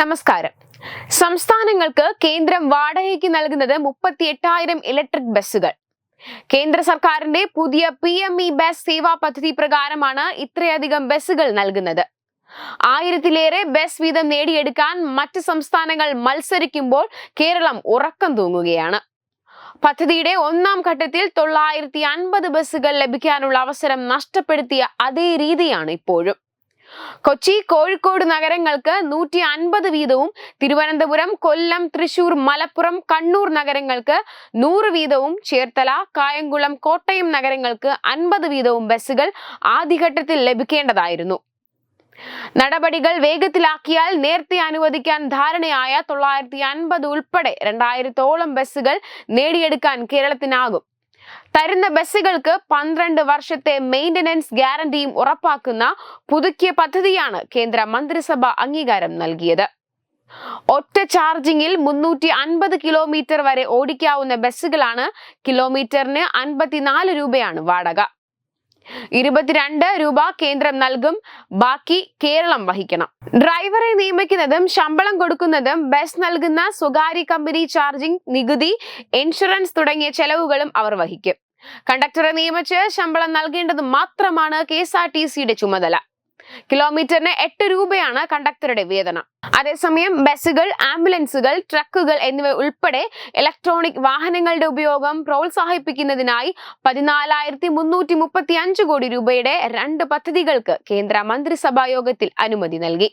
നമസ്കാരം. സംസ്ഥാനങ്ങൾക്ക് കേന്ദ്രം വാടകയ്ക്ക് നൽകുന്നത് മുപ്പത്തി എട്ടായിരം ഇലക്ട്രിക് ബസ്സുകൾ. കേന്ദ്ര സർക്കാരിന്റെ പുതിയ P M E bus Sewa പദ്ധതി പ്രകാരമാണ് ഇത്രയധികം ബസ്സുകൾ നൽകുന്നത്. ആയിരത്തിലേറെ ബസ് വീതം നേടിയെടുക്കാൻ മറ്റ് സംസ്ഥാനങ്ങൾ മത്സരിക്കുമ്പോൾ കേരളം ഉറക്കം തൂങ്ങുകയാണ്. പദ്ധതിയുടെ ഒന്നാം ഘട്ടത്തിൽ തൊള്ളായിരത്തി അൻപത് ബസ്സുകൾ ലഭിക്കാനുള്ള അവസരം നഷ്ടപ്പെടുത്തിയ അതേ രീതിയാണ് ഇപ്പോഴും. കൊച്ചി കോഴിക്കോട് നഗരങ്ങൾക്ക് നൂറ്റി അൻപത് വീതവും തിരുവനന്തപുരം കൊല്ലം തൃശൂർ മലപ്പുറം കണ്ണൂർ നഗരങ്ങൾക്ക് നൂറ് വീതവും ചേർത്തല കായംകുളം കോട്ടയം നഗരങ്ങൾക്ക് അൻപത് വീതവും ബസ്സുകൾ ആദ്യഘട്ടത്തിൽ ലഭിക്കേണ്ടതായിരുന്നു. നടപടികൾ വേഗത്തിലാക്കിയാൽ നേരത്തെ അനുവദിക്കാൻ ധാരണയായ തൊള്ളായിരത്തി അൻപത് ഉൾപ്പെടെ രണ്ടായിരത്തോളം ബസ്സുകൾ നേടിയെടുക്കാൻ കേരളത്തിനാകും. തരുന്ന ബസ്സുകൾക്ക് പന്ത്രണ്ട് വർഷത്തെ മെയിന്റനൻസ് ഗ്യാരണ്ടിയും ഉറപ്പാക്കുന്ന പുതുക്കിയ പദ്ധതിയാണ് കേന്ദ്ര മന്ത്രിസഭ അംഗീകാരം നൽകിയത്. ഒറ്റ ചാർജിങ്ങിൽ മുന്നൂറ്റി അൻപത് കിലോമീറ്റർ വരെ ഓടിക്കാവുന്ന ബസ്സുകളാണ് കിലോമീറ്ററിന് അൻപത്തിനാല് രൂപയാണ് വാടക. ഇരുപത്തിരണ്ട് രൂപ കേന്ദ്രം നൽകും. ബാക്കി കേരളം വഹിക്കണം. ഡ്രൈവറെ നിയമിക്കുന്നതും ശമ്പളം കൊടുക്കുന്നതും ബസ് നൽകുന്ന സ്വകാര്യ കമ്പനി ചാർജിംഗ് നികുതി ഇൻഷുറൻസ് തുടങ്ങിയ ചെലവുകളും അവർ വഹിക്കും. കണ്ടക്ടറെ നിയമിച്ച് ശമ്പളം നൽകേണ്ടത് മാത്രമാണ് കെ എസ് ആർ ടി സിയുടെ ചുമതല. കിലോമീറ്ററിന് എട്ട് രൂപയാണ് കണ്ടക്ടറുടെ വേതനം. അതേസമയം ബസ്സുകൾ ആംബുലൻസുകൾ ട്രക്കുകൾ എന്നിവ ഉൾപ്പെടെ ഇലക്ട്രോണിക് വാഹനങ്ങളുടെ ഉപയോഗം പ്രോത്സാഹിപ്പിക്കുന്നതിനായി പതിനാലായിരത്തി മുന്നൂറ്റി മുപ്പത്തി അഞ്ച് കോടി രൂപയുടെ രണ്ട് പദ്ധതികൾക്ക് കേന്ദ്ര മന്ത്രിസഭാ യോഗത്തിൽ അനുമതി നൽകി.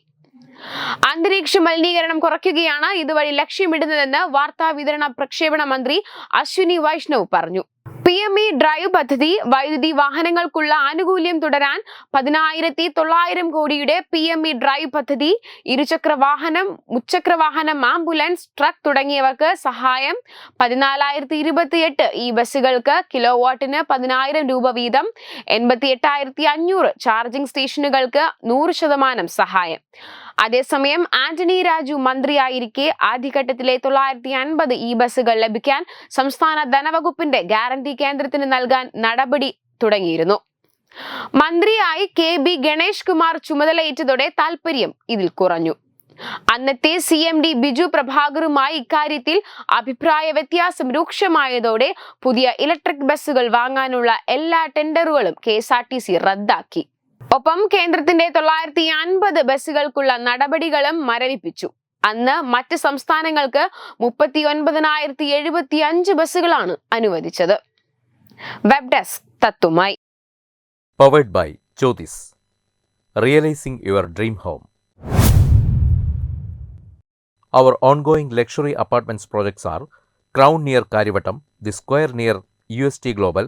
അന്തരീക്ഷ മലിനീകരണം കുറയ്ക്കുകയാണ് ഇതുവഴി ലക്ഷ്യമിടുന്നതെന്ന് വാർത്താ വിതരണ പ്രക്ഷേപണ മന്ത്രി അശ്വിനി വൈഷ്ണവ് പറഞ്ഞു. പി എം ഇ ഡ്രൈവ് പദ്ധതി വൈദ്യുതി വാഹനങ്ങൾക്കുള്ള ആനുകൂല്യം തുടരാൻ പതിനായിരത്തി തൊള്ളായിരം കോടിയുടെ പി എം ഇ ഡ്രൈവ് പദ്ധതി ഇരുചക്ര വാഹനം മുച്ചക്ര വാഹനം ആംബുലൻസ് ട്രക്ക് തുടങ്ങിയവർക്ക് സഹായം. പതിനാലായിരത്തി ഇരുപത്തിയെട്ട് ഈ ബസ്സുകൾക്ക് കിലോ വാട്ടിന് പതിനായിരം രൂപ വീതം. എൺപത്തി എട്ടായിരത്തി അഞ്ഞൂറ് ചാർജിംഗ് സ്റ്റേഷനുകൾക്ക് നൂറ് ശതമാനം സഹായം. അതേസമയം ആന്റണി രാജു മന്ത്രിയായിരിക്കെ ആദ്യഘട്ടത്തിലെ തൊള്ളായിരത്തി അൻപത് ഇ ബസ്സുകൾ ലഭിക്കാൻ സംസ്ഥാന ധനവകുപ്പിന്റെ ഗ്യാരണ്ടി കേന്ദ്രത്തിന് നൽകാൻ നടപടി തുടങ്ങിയിരുന്നു. മന്ത്രിയായി കെ ബി ഗണേഷ് കുമാർ ചുമതലയേറ്റതോടെ താൽപര്യം ഇതിൽ കുറഞ്ഞു. അന്നത്തെ സി എം ഡി ബിജു പ്രഭാകറുമായി ഇക്കാര്യത്തിൽ അഭിപ്രായ വ്യത്യാസം രൂക്ഷമായതോടെ പുതിയ ഇലക്ട്രിക് ബസ്സുകൾ വാങ്ങാനുള്ള എല്ലാ ടെൻഡറുകളും K S R T C റദ്ദാക്കി. ഒപ്പം കേന്ദ്രത്തിന്റെ തൊള്ളായിരത്തി അൻപത് ബസ്സുകൾക്കുള്ള നടപടികളും മരവിപ്പിച്ചു. അന്ന് മറ്റ് സംസ്ഥാനങ്ങൾക്ക് മുപ്പത്തി ഒൻപതിനായിരത്തി എഴുപത്തി അഞ്ച് ബസ്സുകളാണ് അനുവദിച്ചത്. Web desk തത്തുമായി. Powered by Jyothis realising your dream home our ongoing luxury apartments projects are crown near Kariavattom the square near U S T Crown